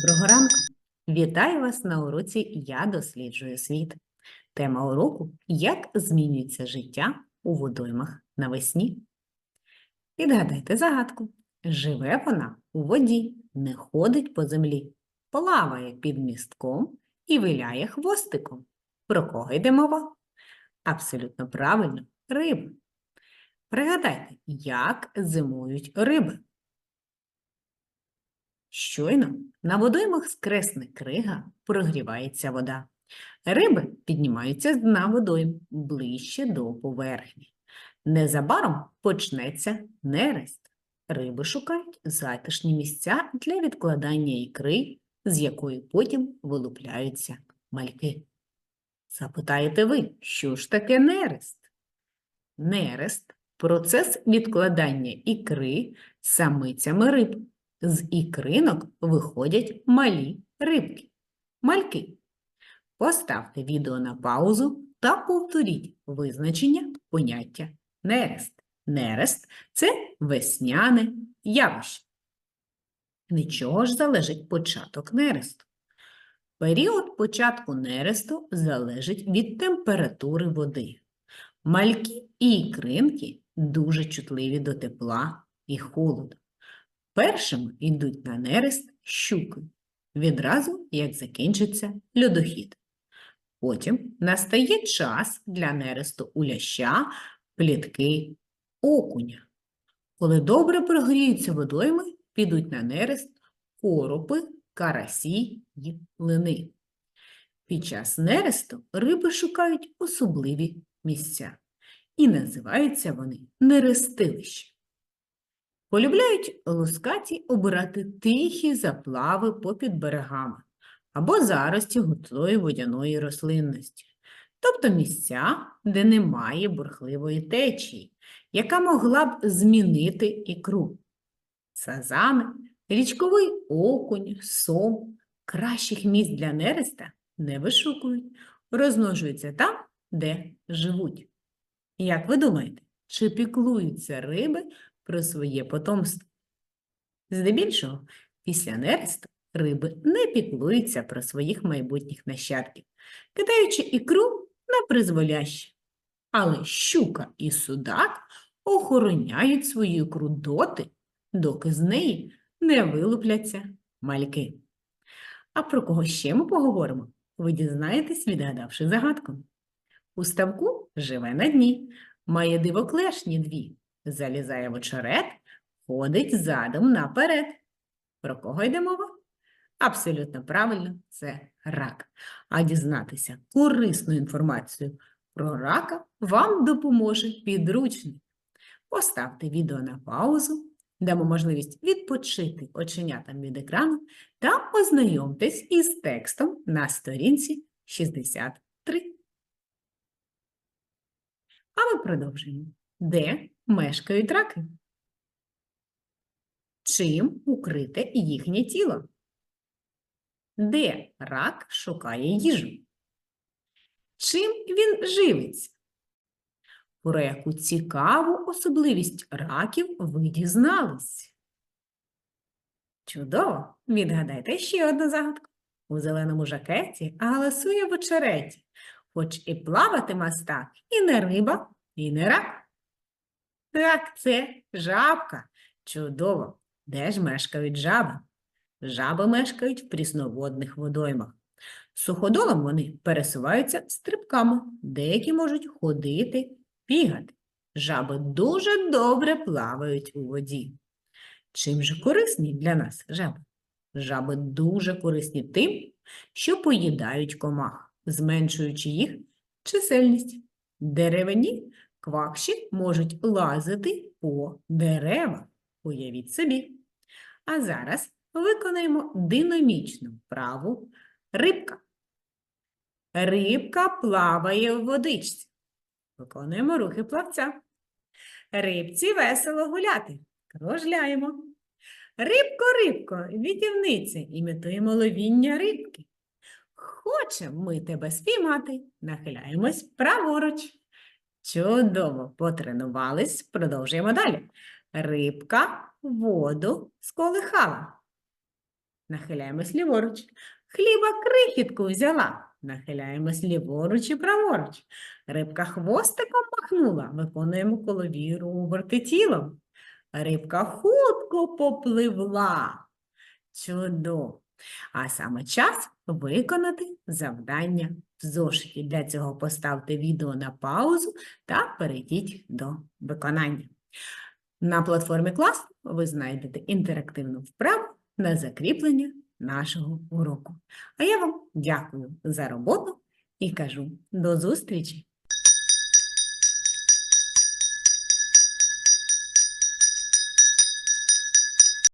Доброго ранку! Вітаю вас на уроці Я досліджую світ. Тема уроку Як змінюється життя у водоймах навесні. Відгадайте загадку. Живе вона у воді, не ходить по землі, плаває під містком і виляє хвостиком. Про кого йде мова? Абсолютно правильно, риби. Пригадайте, як зимують риби. Щойно на водоймах скресне крига прогрівається вода. Риби піднімаються з дна водойм ближче до поверхні. Незабаром почнеться нерест. Риби шукають затишні місця для відкладання ікри, з якої потім вилупляються мальки. Запитаєте ви, що ж таке нерест? Нерест – процес відкладання ікри самицями риб. З ікринок виходять малі рибки. Мальки. Поставте відео на паузу та повторіть визначення поняття нерест. Нерест – це весняне явище. Від чого ж залежить початок нересту? Період початку нересту залежить від температури води. Мальки і ікринки дуже чутливі до тепла і холоду. Першими йдуть на нерест щуки, відразу як закінчиться льодохід. Потім настає час для нересту у ляща, плітки, окуня. Коли добре прогріються водойми, підуть на нерест коропи, карасі й лини. Під час нересту риби шукають особливі місця, і називаються вони нерестилища. Полюбляють лускаті обирати тихі заплави попід берегами або зарості густой водяної рослинності, тобто місця, де немає бурхливої течії, яка могла б змінити ікру. Сазани, річковий окунь, сом кращих місць для нереста не вишукують, розмножуються там, де живуть. Як ви думаєте, чи піклуються риби про своє потомство. Здебільшого, після нересту риби не піклуються про своїх майбутніх нащадків, кидаючи ікру на призволяще. Але щука і судак охороняють свою ікру доти, доки з неї не вилупляться мальки. А про кого ще ми поговоримо? Ви дізнаєтесь, відгадавши загадку. У ставку живе на дні, має дивоклешні дві, залізає в очерет, ходить задом наперед. Про кого йде мова? Абсолютно правильно, це рак. А дізнатися корисну інформацію про рака вам допоможе підручник. Поставте відео на паузу, дамо можливість відпочити оченятам від екрану та ознайомтесь із текстом на сторінці 63. А ми продовжуємо. Де мешкають раки? Чим укрите їхнє тіло? Де рак шукає їжу? Чим він живиться? Про яку цікаву особливість раків ви дізнались? Чудово! Відгадайте ще одну загадку. У зеленому жакеті галасує в очереті, хоч і плавати мастак, і не риба, і не рак. Так, це жабка. Чудово. Де ж мешкають жаби? Жаби мешкають в прісноводних водоймах. Суходолом вони пересуваються стрибками, деякі можуть ходити, бігати. Жаби дуже добре плавають у воді. Чим же корисні для нас жаби? Жаби дуже корисні тим, що поїдають комах, зменшуючи їх чисельність. Деревині квакші можуть лазити по деревах. Уявіть собі. А зараз виконаємо динамічну вправу рибка. Рибка плаває в водичці. Виконуємо рухи плавця. Рибці весело гуляти. Кружляємо. Рибко, рибко, відівниці, імітуємо ловіння рибки. Хочемо ми тебе спіймати, нахиляємось праворуч. Чудово потренувались, продовжуємо далі. Рибка воду сколихала. Нахиляємось ліворуч. Хліба крихітку взяла. Нахиляємось ліворуч і праворуч. Рибка хвостиком махнула. Виконуємо колові оберти тілом. Рибка хутко попливла. Чудово. А саме час виконати завдання в зошиті. Для цього поставте відео на паузу та перейдіть до виконання. На платформі клас ви знайдете інтерактивну вправу на закріплення нашого уроку. А я вам дякую за роботу і кажу до зустрічі!